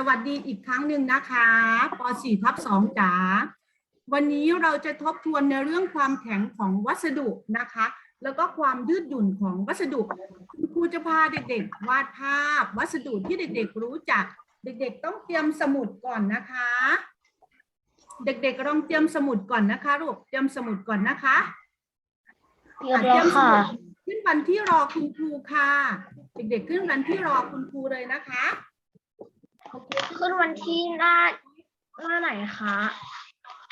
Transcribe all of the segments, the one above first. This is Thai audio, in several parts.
สวัสดีอีกครั้งหนึ่งนะคะป .4 ทับ2จ๋า วันนี้เราจะทบทวนในเรื่องความแข็งของวัสดุนะคะ แล้วก็ความยืดหยุ่นของวัสดุคุณครูจะพาเด็กๆ วาดภาพวัสดุที่เด็กๆรู้จัก เด็กๆ ต้องเตรียมสมุดก่อนนะคะ เด็กๆลองเตรียมสมุดก่อนนะคะลูกเตรียมสมุดก่อนนะคะเรียบร้อยค่ะ ขึ้นวันที่รอคุณครูค่ะ เด็กๆ ขึ้นวันที่รอคุณครูเลยนะคะ ขึ้นวันที่หน้าหน้าไหนคะ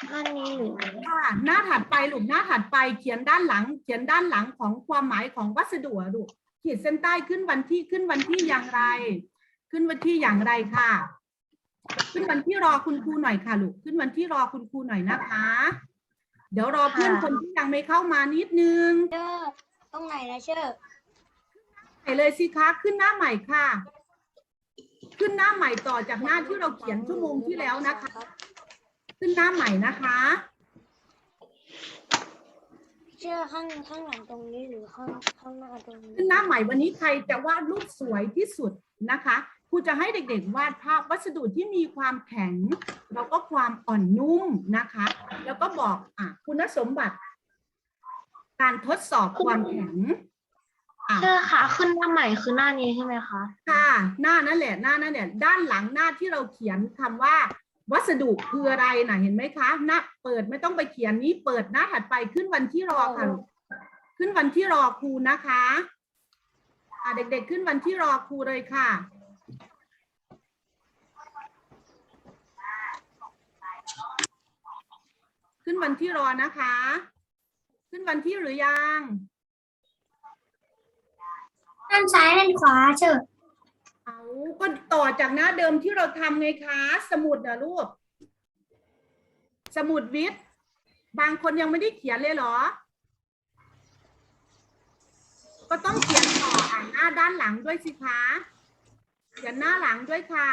หน้านี้หรือค่ะหน้าถัดไปลูกหน้าถัดไปเขียนด้านหลัง เขียนด้านหลังของความหมายของวัสดุอะลูกขีดเส้นใต้ขึ้นวันที่ขึ้นวันที่อย่างไร ขึ้นวันที่อย่างไรค่ะ ขึ้นวันที่รอคุณครูหน่อยค่ะลูกขึ้นวันที่รอคุณครูหน่อยนะคะ เดี๋ยวรอเพื่อนคนที่ยังไม่เข้ามานิดนึงเชอร์ตรงไหนนะเชอร์ใหม่เลยสิคะขึ้นหน้าใหม่ค่ะ ขึ้นหน้าใหม่ต่อจากหน้าที่เราเขียนชั่วโมงที่แล้วนะคะ ขึ้นหน้าใหม่นะคะเชอร์ข้างข้างหลังตรงนี้หรือข้างข้างหน้าตรงนี้ขึ้นหน้าใหม่วันนี้ใครจะวาดรูปสวยที่สุดนะคะครูจะให้เด็กๆ วาดภาพวัสดุที่มีความแข็ง แล้วก็ความอ่อนนุ่มนะคะ แล้วก็บอกอะคุณสมบัติ การทดสอบความแข็ง อะเชื่อค่ะขึ้นหน้าใหม่คือหน้านี้ใช่ไหมคะค่ะ หน้านั่นแหละหน้านั่นแหละด้านหลังหน้าที่เราเขียนคำว่า วัสดุคืออะไรนะเห็นไหมคะหน้าเปิดไม่ต้องไปเขียนนี้เปิดหน้าถัดไปขึ้นวันที่รอค่ะลูกขึ้นวันที่รอครูนะคะอะเด็กๆขึ้นวันที่รอครูเลยค่ะ ขึ้นวันที่รอนะคะ ขึ้นวันที่หรือยัง ด้านซ้ายด้านขวาเชอร์เอาก็ต่อจากหน้าเดิมที่เราทำไงคะ สมุดนะลูก สมุดวิทย์ บางคนยังไม่ได้เขียนเลยเหรอ ก็ต้องเขียนต่ออ่านหน้าด้านหลังด้วยสิคะเขียนหน้าหลังด้วยค่ะ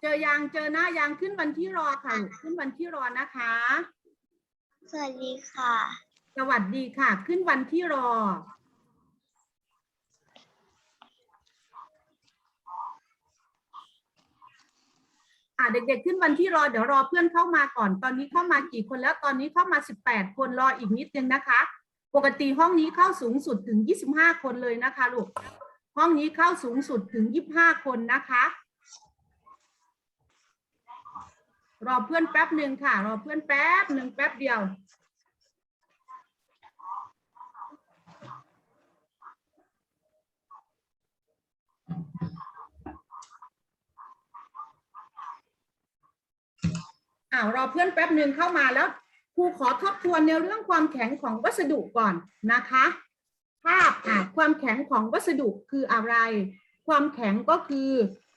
เจอยางเจอหน้ายางขึ้นวันที่รอค่ะลูกขึ้นวันที่รอนะคะ สวัสดีค่ะ สวัสดีค่ะ ขึ้นวันที่รอ อ่าเด็กๆขึ้นวันที่รอเดี๋ยวรอเพื่อนเข้ามาก่อน ตอนนี้เข้ามากี่คนแล้วตอนนี้เข้ามาสิบแปดคนรออีกนิดนึงนะคะ ปกติห้องนี้เข้าสูงสุดถึงยี่สิบห้าคนเลยนะคะลูกห้องนี้เข้าสูงสุดถึงยี่สิบห้าคนนะคะ รอเพื่อนแป๊บหนึ่งค่ะ รอเพื่อนแป๊บหนึ่งแป๊บเดียว อ้าวรอเพื่อนแป๊บหนึ่งเข้ามาแล้วครูขอทบทวนในเรื่องความแข็งของวัสดุก่อนนะคะภาพอะความแข็งของวัสดุคืออะไร ความแข็งก็คือ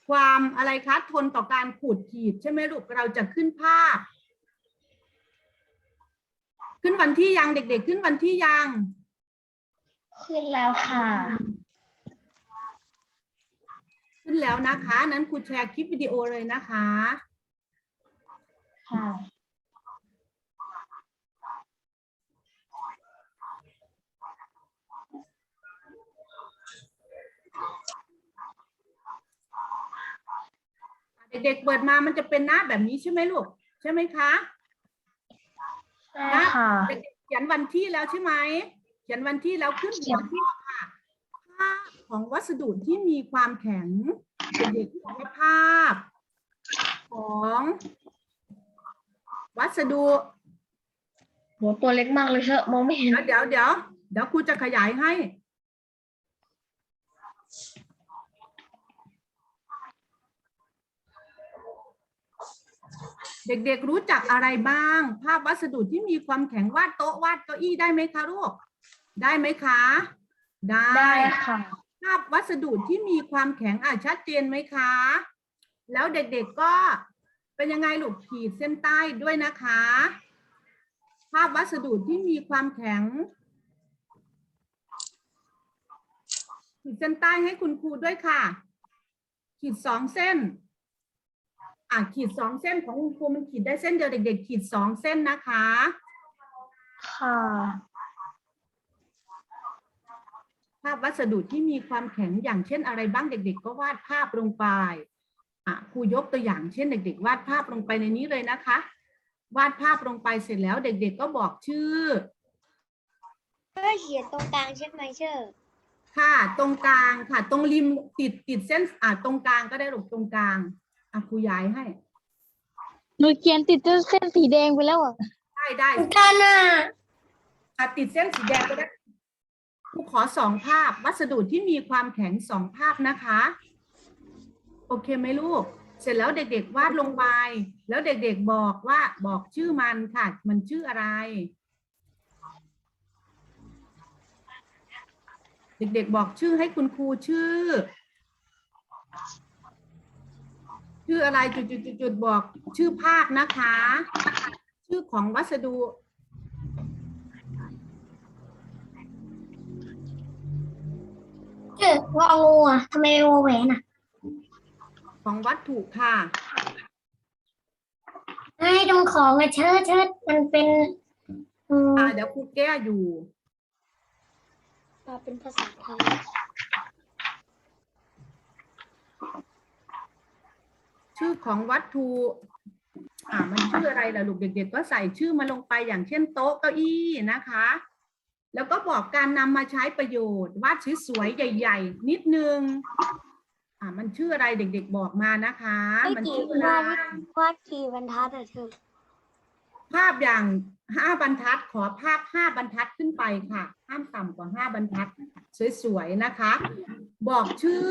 ความอะไรคะทนต่อการขูดขีดใช่ไหมลูกเราจะขึ้นภาพ ขึ้นวันที่ยังเด็ก ๆ ขึ้นวันที่ยัง ขึ้นแล้วค่ะ ขึ้นแล้วนะคะ นั้นครูแชร์คลิปวิดีโอเลยนะคะ ค่ะ เด็กๆเปิดมามันจะเป็นหน้าแบบนี้ใช่ไหมลูก ใช่ไหมคะใช่ค่ะเด็กๆเขียนวันที่แล้วใช่ไหม เขียนวันที่แล้วขึ้นหัวข้อค่ะภาพของวัสดุที่มีความแข็งเด็กๆเขียนว่าภาพ ของวัสดุหัวตัวเล็กมากเลยเชอะมองไม่เห็น เดี๋ยวเดี๋ยวเดี๋ยวครูจะขยายให้ เด็กๆรู้จักอะไรบ้าง ภาพวัสดุที่มีความแข็งวาดโต๊ะวาดเก้าอี้ได้ไหมคะลูก ได้ไหมคะ ได้ได้ค่ะ ภาพวัสดุที่มีความแข็งอะชัดเจนไหมคะ แล้วเด็กๆก็เป็นยังไงลูกขีดเส้นใต้ด้วยนะคะ ภาพวัสดุที่มีความแข็ง ขีดเส้นใต้ให้คุณครูด้วยค่ะ ขีดสองเส้น อะขีดสองเส้นของคุณครูมันขีดได้เส้นเดียวเด็ก ๆ ขีดสองเส้นนะคะ ค่ะ ภาพวัสดุที่มีความแข็งอย่างเช่นอะไรบ้างเด็ก ๆ ก็วาดภาพลงไปอะครูยกตัวอย่างเช่นเด็ก ๆ วาดภาพลงไปในนี้เลยนะคะ วาดภาพลงไปเสร็จแล้วเด็ก ๆ ก็บอกชื่อก็เขียนตรงกลางใช่ไหมเชอร์ค่ะตรงกลางค่ะ ตรงริมติดติดเส้นอ่าตรงกลางก็ได้หรอกตรงกลางอะครูย้ายให้หนูเขียนติดเส้นสีแดงไปแล้วอะได้ได้กันอะ อะติดเส้นสีแดงก็ได้ ครูขอสองภาพวัสดุที่มีความแข็งสองภาพนะคะ โอเคไหมลูก เสร็จแล้วเด็กๆ วาดลงไปแล้วเด็กๆบอกว่าบอกชื่อมันค่ะ มันชื่ออะไร เด็กๆบอกชื่อให้คุณครูชื่อ ชื่ออะไรจุดๆๆบอกชื่อภาพนะคะ ชื่อของวัสดุ เออว่าเอางูอะทำไมเป็นงูแหวนอะของวัตถุค่ะให้ตรงของอะเชิดเชิดมันเป็นอืมอ่าเดี๋ยวครูแก้อยู่มาเป็นภาษาไทยชื่อของวัตถุ อ่า มันชื่ออะไรล่ะลูกเด็กๆก็ใส่ชื่อมาลงไปอย่างเช่นโต๊ะเก้าอี้นะคะ แล้วก็บอกการนำมาใช้ประโยชน์วาดสวยๆใหญ่ ๆ นิดนึงอ่ามันชื่ออะไรเด็ก ๆ บอกมานะคะ มันชื่ออะไรวาดกี่บรรทัดอะเธอภาพอย่างห้าบรรทัดขอภาพห้าบรรทัดขึ้นไปค่ะห้ามต่ำกว่าห้าบรรทัด สวยๆนะคะ บอกชื่อ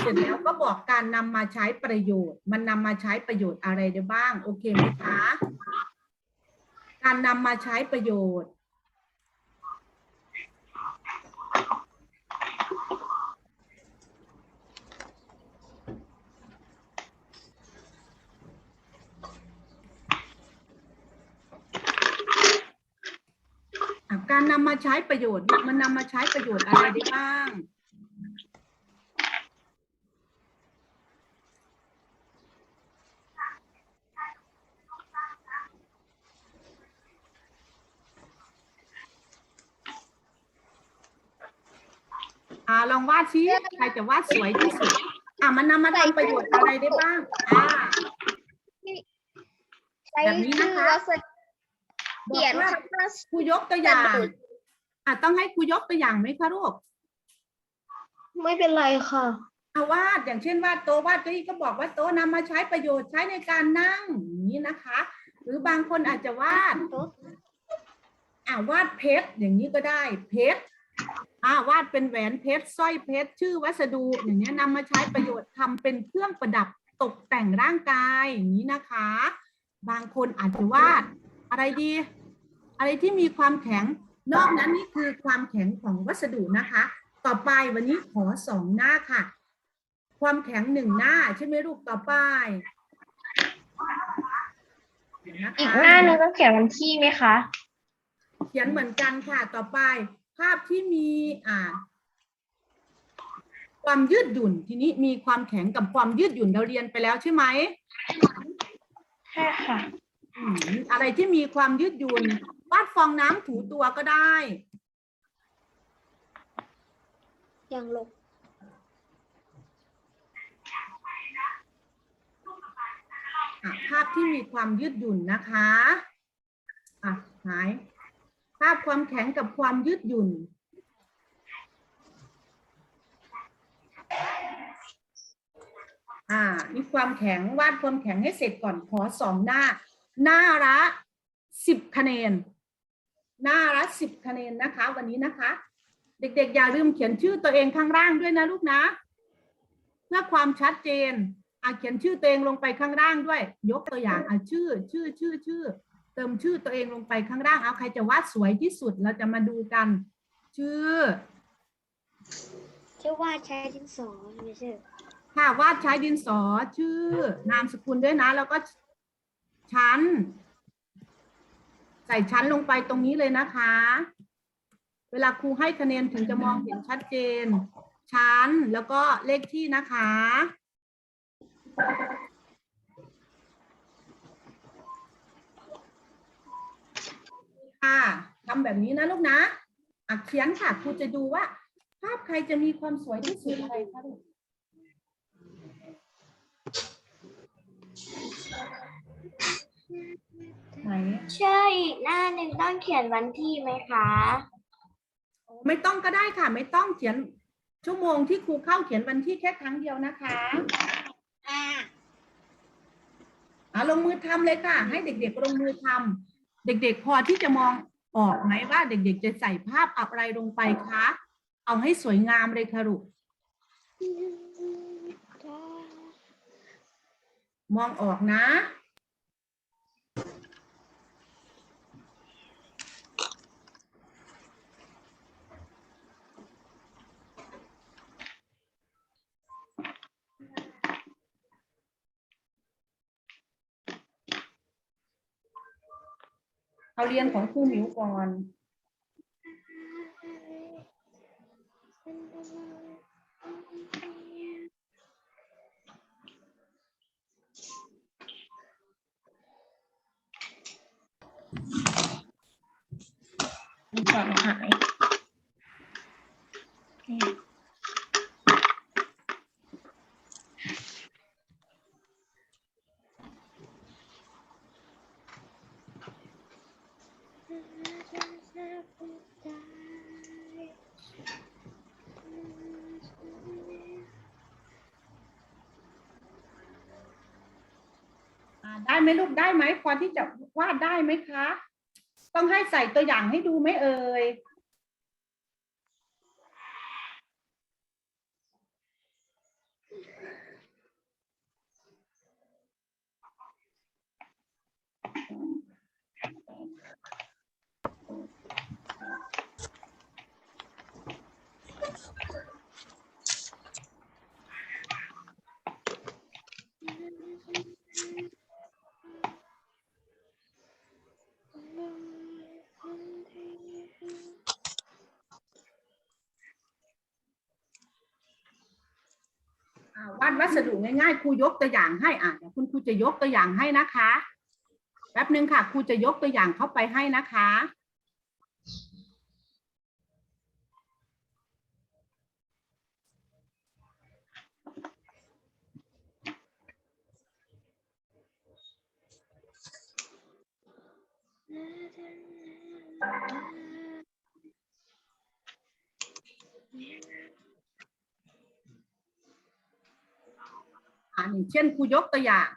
เสร็จแล้วก็บอกการนำมาใช้ประโยชน์ มันนำมาใช้ประโยชน์อะไรได้บ้าง โอเคไหมคะ การนำมาใช้ประโยชน์ การนำมาใช้ประโยชน์ มันนำมาใช้ประโยชน์อะไรได้บ้าง อ่าลองวาดซิใครจะวาดสวยที่สุด อ่ามันนำมาทำประโยชน์อะไรได้บ้าง อ่า ใช้แบบนี้นะคะวัสดุบอ เขียกนว่าคำว่าครูยกตัวอย่างแบบอะต้องให้ครูยกตัวอย่างไหมคะลูกไม่เป็นไรค่ะ เอาวาดอย่างเช่นวาดโต๊ะวาดเก้าอี้ก็บอกว่าโต๊ะนำมาใช้ประโยชน์ใช้ในการนั่งอย่างนี้นะคะ หรือบางคนอาจจะวาดอ่าวาดเพชรอย่างนี้ก็ได้เพชรอ่าวาดเป็นแหวนเพชรสร้อยเพชรชื่อวัสดุ อย่างนี้ยนำมาใช้ประโยชน์ทำเป็นเครื่องประดับตกแต่งร่างกายอย่างนี้นะคะ บางคนอาจจะวาดอะไรดี อะไรที่มีความแข็ง นอกนั้นนี่คือความแข็งของวัสดุนะคะ ต่อไปวันนี้ขอสองหน้าค่ะ ความแข็งหนึ่งหน้าใช่ไหมลูกต่อไปเดี๋ยวนะคะอีกหน้านึงต้องเขียนวันที่ไหมคะ เขียนเหมือนกันค่ะต่อไป ภาพที่มีอ่า ความยืดหยุ่นทีนี้มีความแข็งกับความยืดหยุ่นเราเรียนไปแล้วใช่ไหมใช่ค่ะอืมอะไรที่มีความยืดหยุ่น วาดฟองน้ำถูตัวก็ได้ อย่างลงอะภาพที่มีความยืดหยุ่นนะคะอะหาย ภาพความแข็งกับความยืดหยุ่น อ่า มีความแข็งวาดความแข็งให้เสร็จก่อนขอสองหน้า หน้าละสิบคะแนน หน้าละสิบคะแนนนะคะ วันนี้นะคะ เด็กๆ อย่าลืมเขียนชื่อตัวเองข้างล่างด้วยนะลูกนะ เพื่อความชัดเจนอะเขียนชื่อตัวเองลงไปข้างล่างด้วย ยกตัวอย่างอะชื่อ ชื่อชื่อชื่อ เติมชื่อตัวเองลงไปข้างล่างเอาใครจะวาดสวยที่สุดเราจะมาดูกัน ชื่อชื่อว่าใช้ดินสอไม่ใช่ค่ะวาดใช้ดินสอชื่อ นามสกุลด้วยนะ แล้วก็ชั้น ใส่ชั้นลงไปตรงนี้เลยนะคะ เวลาครูให้คะแนนถึงจะมองเห็นชัดเจน ชั้นแล้วก็เลขที่นะคะ ค่ะทำแบบนี้นะลูกนะอะเขียนค่ะครูจะดูว่า ภาพใครจะมีความสวยที่สุดอะไรคะลูก ไหนเชื่ออีกหน้าหนึ่งต้องเขียนวันที่ไหมคะไม่ต้องก็ได้ค่ะ ไม่ต้องเขียนชั่วโมงที่ครูเข้าเขียนวันที่แค่ครั้งเดียวนะคะอ่าอะลงมือทำเลยค่ะ ให้เด็กๆลงมือทำเด็กๆพอที่จะมองออกไหมว่า เด็กๆจะใส่ภาพอะไรลงไปคะเอาให้สวยงามเลยค่ะลูกมองออกนะ เรียนของครูหมิวก่อน ได้ไหมลูกได้ไหมพอที่จะวาดได้ไหมคะ ต้องให้ใส่ตัวอย่างให้ดูไหมเอ่ย อ่า วัสดุง่ายๆครูยกตัวอย่างให้อะเดี๋ยวคุณครูจะยกตัวอย่างให้นะคะแป๊บหนึ่งค่ะครูจะยกตัวอย่างเข้าไปให้นะคะ อ่าอย่างเช่นครูยกตัวอย่าง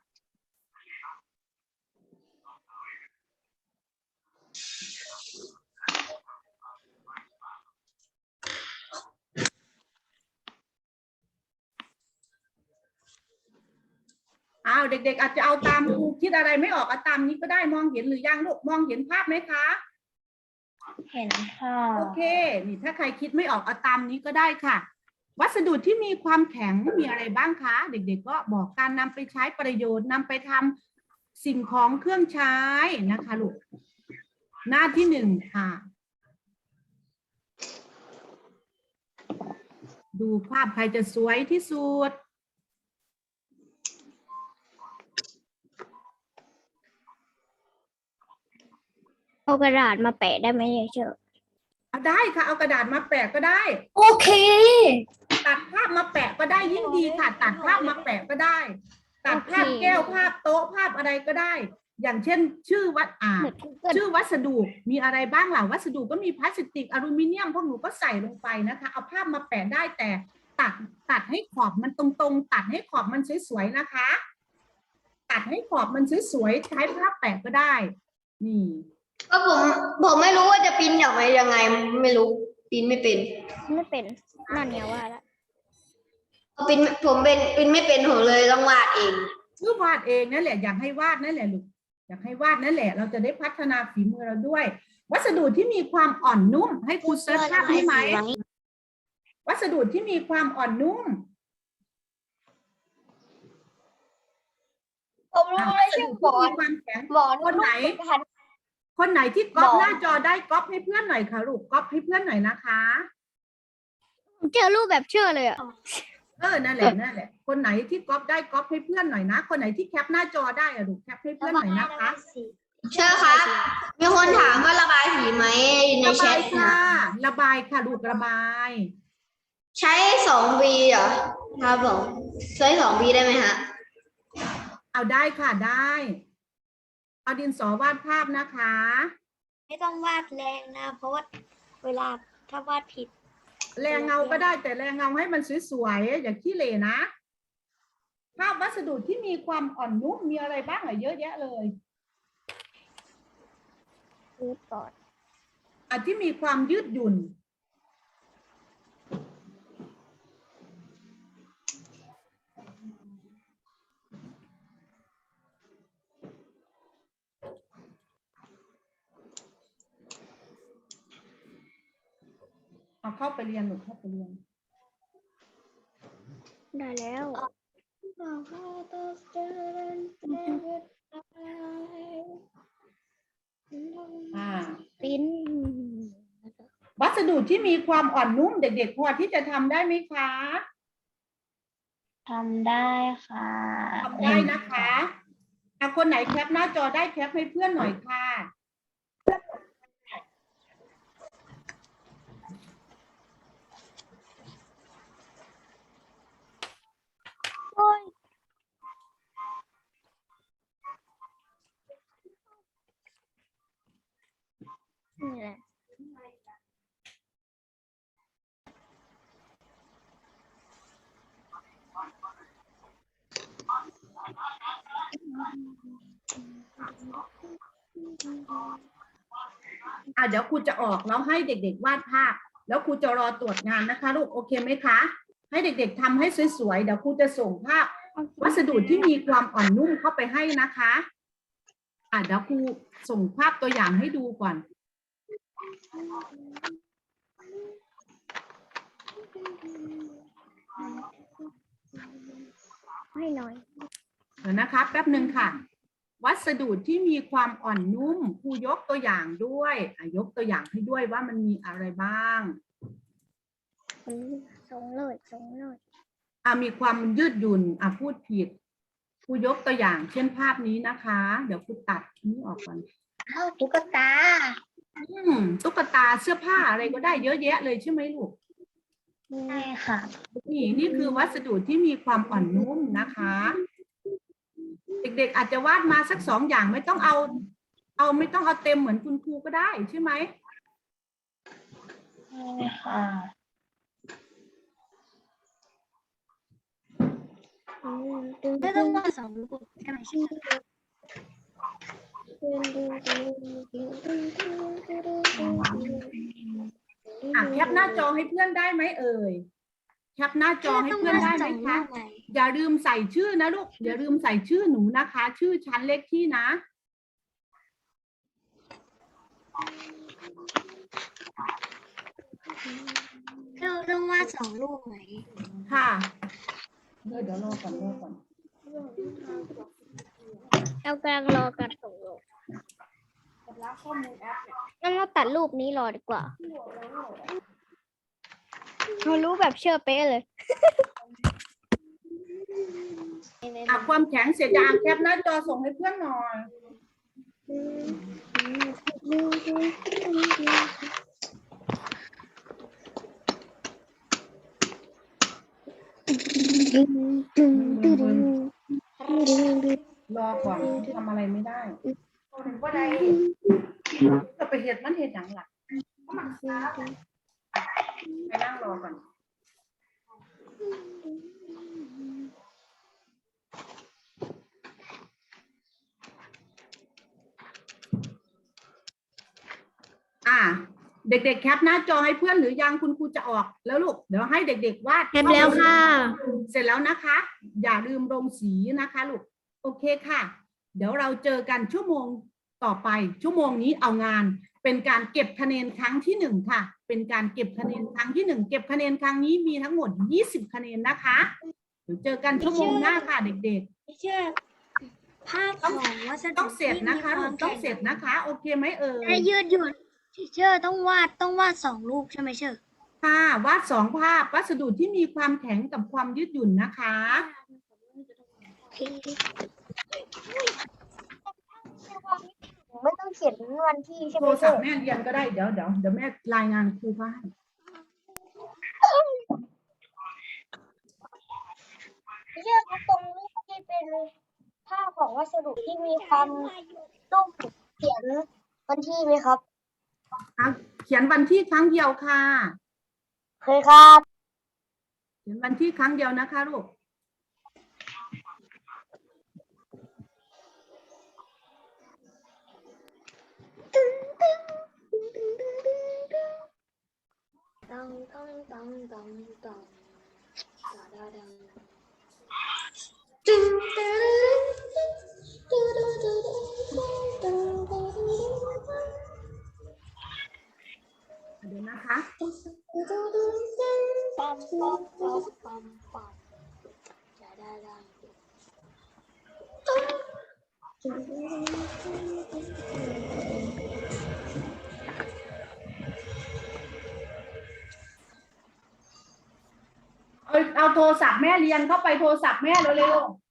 อ้าวเด็กๆ อาจจะเอาตามครูคิดอะไรไม่ออกเอาตามนี้ก็ได้มองเห็นหรือยังลูกมองเห็นภาพไหมคะ เห็นค่ะ โอเค นี่ถ้าใครคิดไม่ออกเอาตามนี้ก็ได้ค่ะ วัสดุที่มีความแข็งมีอะไรบ้างคะ เด็ก ๆ ก็บอกการนำไปใช้ประโยชน์นำไปทำสิ่งของเครื่องใช้นะคะลูกหน้าที่หนึ่งค่ะ ดูภาพใครจะสวยที่สุดเอากระดาษมาแปะได้ไหมเชื่อเอาได้ค่ะ เอากระดาษมาแปะก็ได้ โอเค ตัดภาพมาแปะก็ได้ยิ่งดีค่ะ ตัดภาพมาแปะก็ได้ ตัดภาพโอเคแก้วภาพโต๊ะภาพอะไรก็ได้ อย่างเช่น ชื่อวัดอ่าเหมือน Google ชื่อวัสดุมีอะไรบ้างล่ะวัสดุก็มีพลาสติกอลูมิเนียมพวกหนูก็ใส่ลงไปนะคะ เอาภาพมาแปะได้แต่ตัดตัดให้ขอบมันตรงๆ ตัดให้ขอบมันสวยๆนะคะ ตัดให้ขอบมันสวยๆใช้ภาพแปะก็ได้ นี่ก็ผมผมไม่รู้ว่าจะปีนออกมายังไง ไม่รู้ปีนไม่เป็น ไม่เป็นนั่นเนี่ยว่าละ ปีนผมเป็นปีนไม่เป็นผมเลยต้องวาดเองชื่อวาดเองนั่นแหละอยากให้วาดนั่นแหละลูกอยากให้วาดนั่นแหละ เราจะได้พัฒนาฝีมือเราด้วย วัสดุที่มีความอ่อนนุ่ม ให้ครูเซิร์ชภาพให้ไหมวัสดุที่มีความอ่อนนุ่มผมรู้วัเลยสชื่ดุอหมที่อมีความแข็งหมอนคนไหนทันคนไหนที่ก๊อปหมอหน้าจอได้ก๊อปให้เพื่อนหน่อยค่ะลูกก๊อปให้เพื่อนหน่อยนะคะ เจอรูปแบบเชื่อเลยอะ เออนั่นแหละนั่นแหละ คนไหนที่ก๊อปได้ก๊อปให้เพื่อนหน่อยนะ คนไหนที่แคปหน้าจอได้อะลูกแคปให้เพื่อนหน่อยนะคะ เชื่อครับ มีคนถามว่าระบายสีไหมในระแชบายทค่ะระบายค่ะลูกระบาย ใช้สองวีเหรอครับผมใช้สองวีได้ไหมฮะ เอาได้ค่ะได้ เอาดินสอวาดภาพนะคะ ไม่ต้องวาดแรงนะ เพราะว่าเวลาถ้าวาดผิด แรงเงาก็ได้แต่แรงเงาให้มันสวยๆอย่าขี้เหร่นะ ภาพวัสดุที่มีความอ่อนนุ่มมีอะไรบ้างอะเยอะแยะเลยคือก่อนอันที่มีความยืดหยุ่น เอาเข้าไปเรียนหนูเข้าไปเรียน ได้แล้วอ่าปิ้นวัสดุที่มีความอ่อนนุ่มเด็กๆพอที่จะทำได้ไหมคะทำได้ค่ะทำได้นะคะอะคนไหนแคปหน้าจอได้แคปให้เพื่อนหน่อยค่ะ นี่แหละอะเดี๋ยวครูจะออกแล้วให้เด็ก ๆ วาดภาพ แล้วครูจะรอตรวจงานนะคะ ลูกโอเคไหมคะ ให้เด็ก ๆทำให้สวยๆเดี๋ยวครูจะส่งภาพ วัสดุที่มีความอ่อนนุ่มเข้าไปให้นะคะ อะเดี๋ยวครูส่งภาพตัวอย่างให้ดูก่อน ให้หน่อยเดี๋ยวนะคะแป๊บหนึ่งค่ะ วัสดุที่มีความอ่อนนุ่มครูยกตัวอย่างด้วยอะยกตัวอย่างให้ด้วยว่ามันมีอะไรบ้างส่งเลยส่งเลยอะมีความยืดหยุ่นอะพูดผิดครูยกตัวอย่างเช่นภาพนี้นะคะ เดี๋ยวครูตัดนี้ออกก่อนเข้าตุ๊กตาอืม ตุ๊กตาเสื้อผ้าอะไรก็ได้เยอะแยะเลยใช่ไหมลูกใช่ค่ะ นี่นี่คือวัสดุที่มีความอ่อนนุ่มนะคะ เด็กๆอาจจะวาดมาสักสองอย่างไม่ต้องเอา เอาไม่ต้องเอาเต็มเหมือนคุณครูก็ได้ใช่ไหมใช่ค่ะไม่ต้องวาดสองลูกใช่ไหมใช่ไหม อะแคปหน้าจอให้เพื่อนได้ไหมเอ่ย แคปหน้าจอให้เพื่อนได้ไหมคะ อย่าลืมใส่ชื่อนะลูก อย่าลืมใส่ชื่อหนูนะคะ ชื่อชั้นเลขที่นะ เราต้องวาดสองลูกไหมค่ะ เดี๋ยวเดี๋ยวรอก่อนรอก่อน เรากำลังรอการส่งลูกงั้นเราตัดรูปนี้รอดีกว่าเรารู้แบบเชื่อเป๊ะเลยอะความแข็งเสียดางแคปหน้าจอส่งให้เพื่อนหน่อย รอก่อนทำอะไรไม่ได้ว่าใดจะไปเห็ดมันเห็ดหยังหลักไปนั่งรอก่อนอ่า เด็กๆ แคปหน้าจอให้เพื่อนหรือยังคุณครูจะออกแล้วลูก เดี๋ยวให้เด็กๆวาดแคปแล้วค่ะ เสร็จแล้วนะคะ อย่าลืมลงสีนะคะลูก โอเคค่ะ เดี๋ยวเราเจอกันชั่วโมงต่อไป ชั่วโมงนี้เอางาน เป็นการเก็บคะแนนครั้งที่หนึ่งค่ะ เป็นการเก็บคะแนนครั้งที่หนึ่งเก็บคะแนนครั้งนี้มีทั้งหมด 20 คะแนนนะคะเดี๋ยวเจอกันชั่วโมงหน้าค่ะเด็กเชื่อภาพของวัสๆดุต้องเสร็จนะคะที่ลูมีกต้องเสร็จนะคะ โอเคไหมเอ่ยและยืดหยุ่นเชื่อต้องวาดต้องวาดสองลูกใช่ไหมเชื่อค่ะวาดสองภาพวัสดุที่มีความแข็งกับความยืดหยุ่นนะคะ พี่ไม่ต้องเขียนวันที่ใช่ไหมโทรศัพท์แม่เรียนก็ได้เดี๋ยวเดี๋ยวเดี๋ยวแม่รายงานครูบ้านเลือกตรงรูปที่เป็นผ้าของวัสดุที่มีความรูปเขียนวันที่ไหมครับเขียนวันที่ครั้งเดียวค่ะ เคยครับ เขียนวันที่ครั้งเดียวนะคะลูก Tong tong tong tong tong. Ada. Pam pam pam pam เอาเอาโทรศัพท์แม่เรียนเข้าไปโทรศัพท์แม่เร็วๆ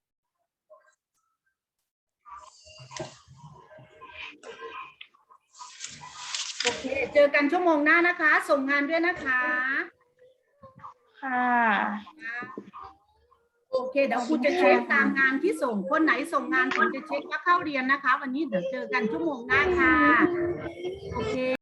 โอเค เจอกันชั่วโมงหน้านะคะ ส่งงานด้วยนะคะ ค่ะ โอเค เดี๋ยวครูจะเช็คตามงานที่ส่ง คนไหนส่งงานผมจะเช็คว่าเข้าเรียนนะคะ วันนี้เดี๋ยวเจอกันชั่วโมงหน้าค่ะ โอเค